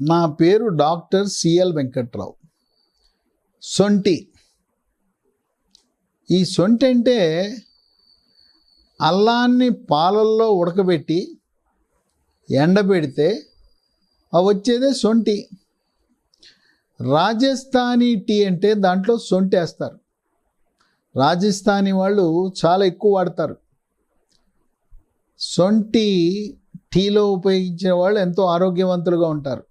నా పేరు doctor CL Venkatrao. సొంటి. ఈ సొంటి అంటే అల్లాన్ని పాలల్లో ఉడకబెట్టి ఎండబెడితే అవి వచ్చేదే సొంటి. రాజస్థానీ టీ అంటే దాంట్లో సొంటి వేస్తారు. రాజస్థానీ వాళ్ళు చాలా ఎక్కువ వాడతారు. సొంటి టీలో ఉపయోగించిన వాళ్ళు ఎంతో ఆరోగ్యవంతులుగా ఉంటారు.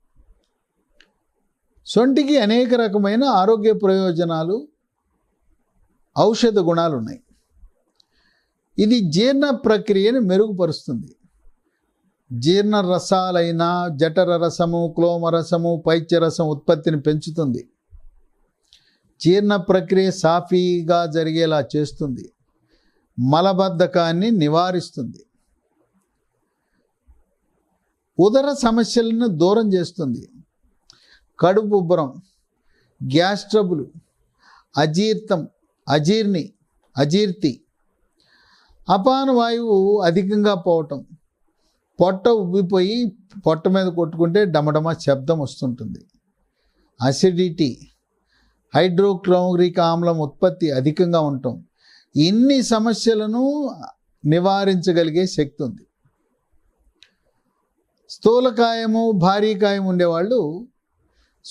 సొంటికి అనేక రకమైన ఆరోగ్య ప్రయోజనాలు ఔషధ గుణాలు ఉన్నాయి ఇది జీర్ణ ప్రక్రియను మెరుగుపరుస్తుంది. జీర్ణ రసాలైన జఠర రసము క్లోమ రసము పైత్యరసం ఉత్పత్తిని పెంచుతుంది. జీర్ణ ప్రక్రియ సాఫీగా జరిగేలా చేస్తుంది. మలబద్ధకాన్ని నివారిస్తుంది. ఉదర సమస్యలను దూరం చేస్తుంది. కడుపు ఉబ్బరం గ్యాస్ ట్రబుల్ అజీర్తం అజీర్ణి అజీర్తి. అపాన వాయువు అధికంగా పోవటం. పొట్ట ఉబ్బిపోయి పొట్ట మీద కొట్టుకుంటే డమడమ శబ్దం వస్తుంటుంది. అసిడిటీ హైడ్రోక్లోరిక్ ఆమ్లం ఉత్పత్తి అధికంగా ఉండటం. ఇన్ని సమస్యలను నివారించగలిగే శక్తి ఉంది. స్థూలకాయము భారీకాయం ఉండేవాళ్ళు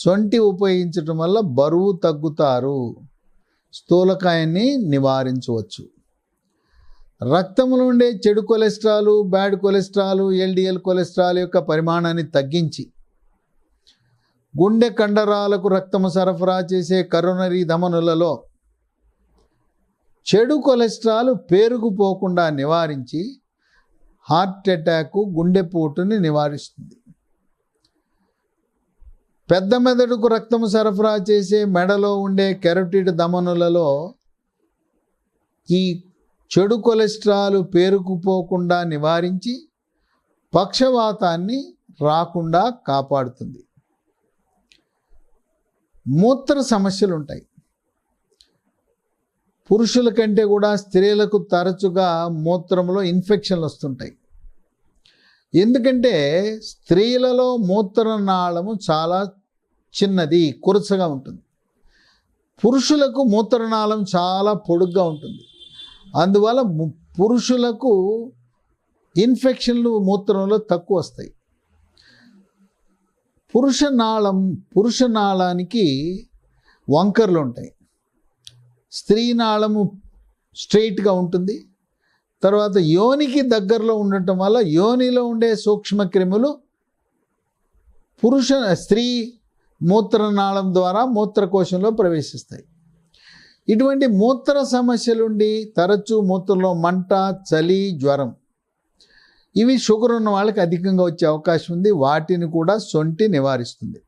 సొంటి ఉపయోగించటం వల్ల బరువు తగ్గుతారు. స్థూలకాయాన్ని నివారించవచ్చు. రక్తంలో ఉండే చెడు cholesterol bad cholesterol LDL cholesterol యొక్క పరిమాణాన్ని తగ్గించి గుండె కండరాలకు రక్తము సరఫరా చేసే కరోనరీ ధమనులలో చెడు కొలెస్ట్రాల్ పేరుకుపోకుండా నివారించి హార్ట్ అటాక్ గుండెపోటుని నివారిస్తుంది. పెద్ద మెదడుకు రక్తం సరఫరా చేసే మెడలో ఉండే కెరటిడ్ ధమనులలో ఈ చెడు కొలెస్ట్రాల్ పేరుకుపోకుండా నివారించి పక్షవాతాన్ని రాకుండా కాపాడుతుంది. మూత్ర సమస్యలు ఉంటాయి పురుషుల కంటే కూడా స్త్రీలకు తరచుగా మూత్రంలో ఇన్ఫెక్షన్లు వస్తుంటాయి ఎందుకంటే స్త్రీలలో మూత్రనాళము చాలా చిన్నది కురుచగా ఉంటుంది. పురుషులకు మూత్రనాళం చాలా పొడుగ్గా ఉంటుంది. అందువల్ల ము- పురుషులకు ఇన్ఫెక్షన్లు మూత్రంలో తక్కువ వస్తాయి. పురుష నాళం పురుష నాళానికి వంకర్లు ఉంటాయి. స్త్రీ నాళము స్ట్రైట్గా ఉంటుంది. తర్వాత యోనికి దగ్గరలో ఉండటం వల్ల యోనిలో ఉండే సూక్ష్మ క్రిములు పురుష స్త్రీ మూత్రనాళం ద్వారా మూత్రకోశంలో ప్రవేశిస్తాయి. ఇటువంటి మూత్ర సమస్యలుండి తరచూ మూత్రంలో మంట చలి జ్వరం ఇవి షుగర్ ఉన్న వాళ్ళకి అధికంగా వచ్చే అవకాశం ఉంది. వాటిని కూడా సొంటి నివారిస్తుంది.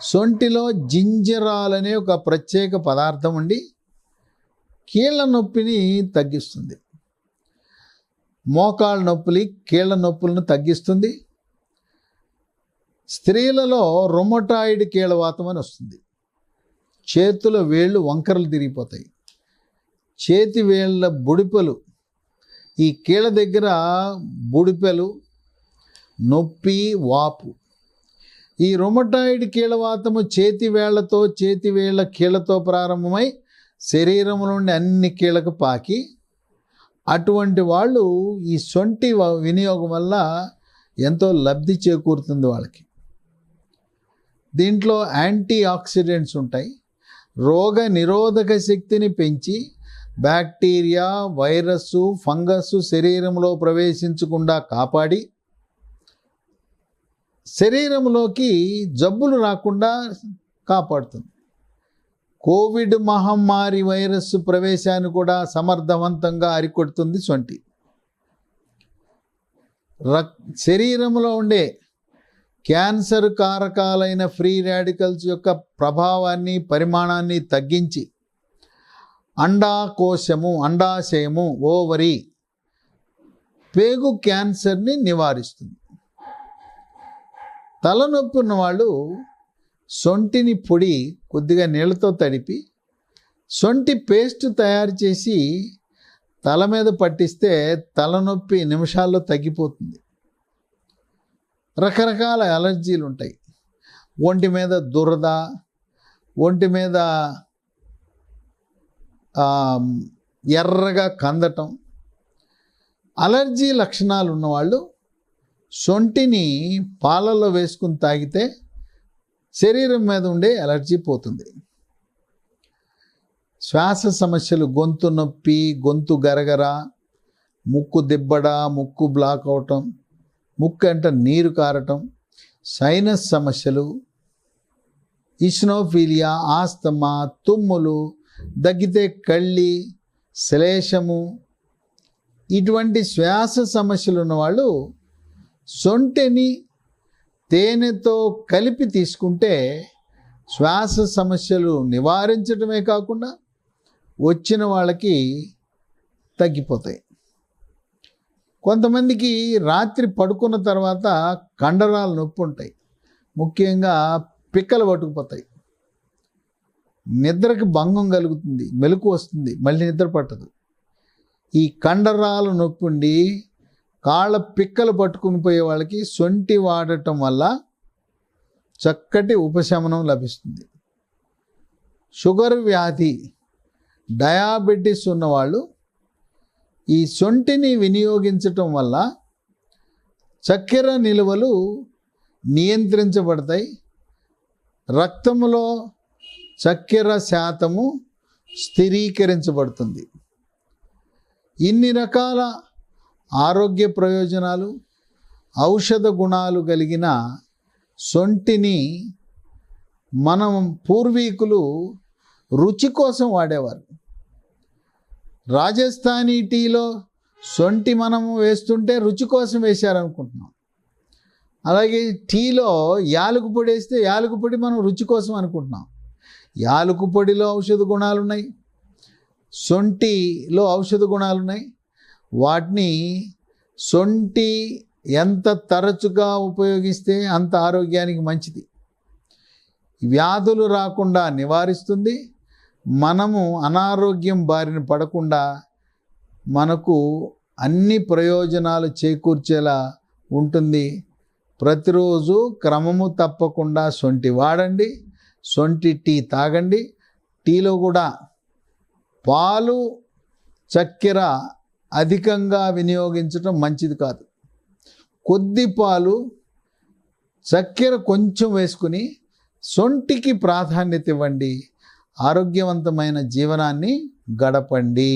సొంటిలో జింజరాల్ అనే ఒక ప్రత్యేక పదార్థం ఉండి కీళ్ళ నొప్పిని తగ్గిస్తుంది. మోకాళ్ళ నొప్పులు కీళ్ళ నొప్పులను తగ్గిస్తుంది. స్త్రీలలో రొమటాయిడ్ కీళ్ళవాతం అని వస్తుంది. చేతుల వేళ్ళు వంకరలు తిరిగిపోతాయి. చేతి వేళ్ళ బుడిపలు ఈ కీళ్ళ దగ్గర బుడిపెలు నొప్పి వాపు. ఈ రొమటాయిడ్ కీళ్ళవాతము చేతి వేళ్ళతో చేతి వేళ్ళ కీళ్ళతో ప్రారంభమై శరీరం నుండి అన్ని కీళ్ళకు పాకి అటువంటి వాళ్ళు ఈ సొంటి వినియోగం వల్ల ఎంతో లబ్ధి చేకూరుతుంది వాళ్ళకి. దీంట్లో యాంటీ ఆక్సిడెంట్స్ ఉంటాయి. రోగ నిరోధక శక్తిని పెంచి బ్యాక్టీరియా వైరస్ ఫంగస్ శరీరంలో ప్రవేశించకుండా కాపాడి శరీరంలోకి జబ్బులు రాకుండా కాపాడుతుంది. కోవిడ్ మహమ్మారి వైరస్ ప్రవేశాన్ని కూడా సమర్థవంతంగా అరికొడుతుంది సొంటి రక్ శరీరంలో ఉండే క్యాన్సర్ కారకాలైన ఫ్రీ రాడికల్స్ యొక్క ప్రభావాన్ని పరిమాణాన్ని తగ్గించి అండాకోశము అండాశయము ఓవరి పేగు క్యాన్సర్ని నివారిస్తుంది. తలనొప్పి ఉన్నవాళ్ళు సొంటిని పొడి కొద్దిగా నీళ్ళతో తడిపి సొంటి పేస్ట్ తయారు చేసి తల మీద పట్టిస్తే తలనొప్పి నిమిషాల్లో తగ్గిపోతుంది. రకరకాల అలర్జీలు ఉంటాయి. ఒంటి మీద దురద ఒంటి మీద ఎర్రగా కందటం. అలర్జీ లక్షణాలు ఉన్నవాళ్ళు సొంటిని పాలల్లో వేసుకుని తాగితే శరీరం మీద ఉండే అలర్జీ పోతుంది. శ్వాస సమస్యలు గొంతు నొప్పి గొంతు గరగర ముక్కు దిబ్బడ ముక్కు బ్లాక్ అవటం ముక్కు అంట నీరు కారటం సైనస్ సమస్యలు ఇస్నోఫీలియా ఆస్తమా తుమ్ములు దగ్గితే కళ్ళి శ్లేషము ఇటువంటి శ్వాస సమస్యలు ఉన్నవాళ్ళు సొంటెని తేనెతో కలిపి తీసుకుంటే శ్వాస సమస్యలు నివారించడమే కాకుండా వచ్చిన వాళ్ళకి తగ్గిపోతాయి. కొంతమందికి రాత్రి పడుకున్న తర్వాత కండరాలు నొప్పి ఉంటాయి ముఖ్యంగా పిక్కలు పట్టుకుపోతాయి. నిద్రకి భంగం కలుగుతుంది మెలకు వస్తుంది మళ్ళీ నిద్ర పట్టదు. ఈ కండరాల నొప్పి ఉండి కాళ్ళ పిక్కలు పట్టుకుని పోయే వాళ్ళకి సొంటి వాడటం వల్ల చక్కటి ఉపశమనం లభిస్తుంది. షుగర్ వ్యాధి డయాబెటీస్ ఉన్నవాళ్ళు ఈ సొంటిని వినియోగించటం వల్ల చక్కెర నిలువలు నియంత్రించబడతాయి. రక్తంలో చక్కెర శాతము స్థిరీకరించబడుతుంది. ఇన్ని రకాల ఆరోగ్య ప్రయోజనాలు ఔషధ గుణాలు కలిగిన సొంటిని మనం పూర్వీకులు రుచి కోసం వాడేవారు. రాజస్థానీ టీలో సొంటి మనము వేస్తుంటే రుచి కోసం వేశారనుకుంటున్నాం. అలాగే టీలో యాలకు పొడి వేస్తే యాలకు పొడి మనం రుచి కోసం అనుకుంటున్నాం. యాలకు పొడిలో ఔషధ గుణాలు ఉన్నాయి సొంటిలో ఔషధ గుణాలు ఉన్నాయి వాటిని సొంటి ఎంత తరచుగా ఉపయోగిస్తే అంత ఆరోగ్యానికి మంచిది. వ్యాధులు రాకుండా నివారిస్తుంది. మనము అనారోగ్యం బారిన పడకుండా మనకు అన్ని ప్రయోజనాలు చేకూర్చేలా ఉంటుంది. ప్రతిరోజు క్రమము తప్పకుండా సొంటి వాడండి సొంటి టీ తాగండి. టీలో కూడా పాలు చక్కెర అధికంగా వినియోగించడం మంచిది కాదు. కొద్ది పాలు చక్కెర కొంచెం వేసుకుని సొంటికి ప్రాధాన్యత ఇవ్వండి. ఆరోగ్యవంతమైన జీవనాన్ని గడపండి.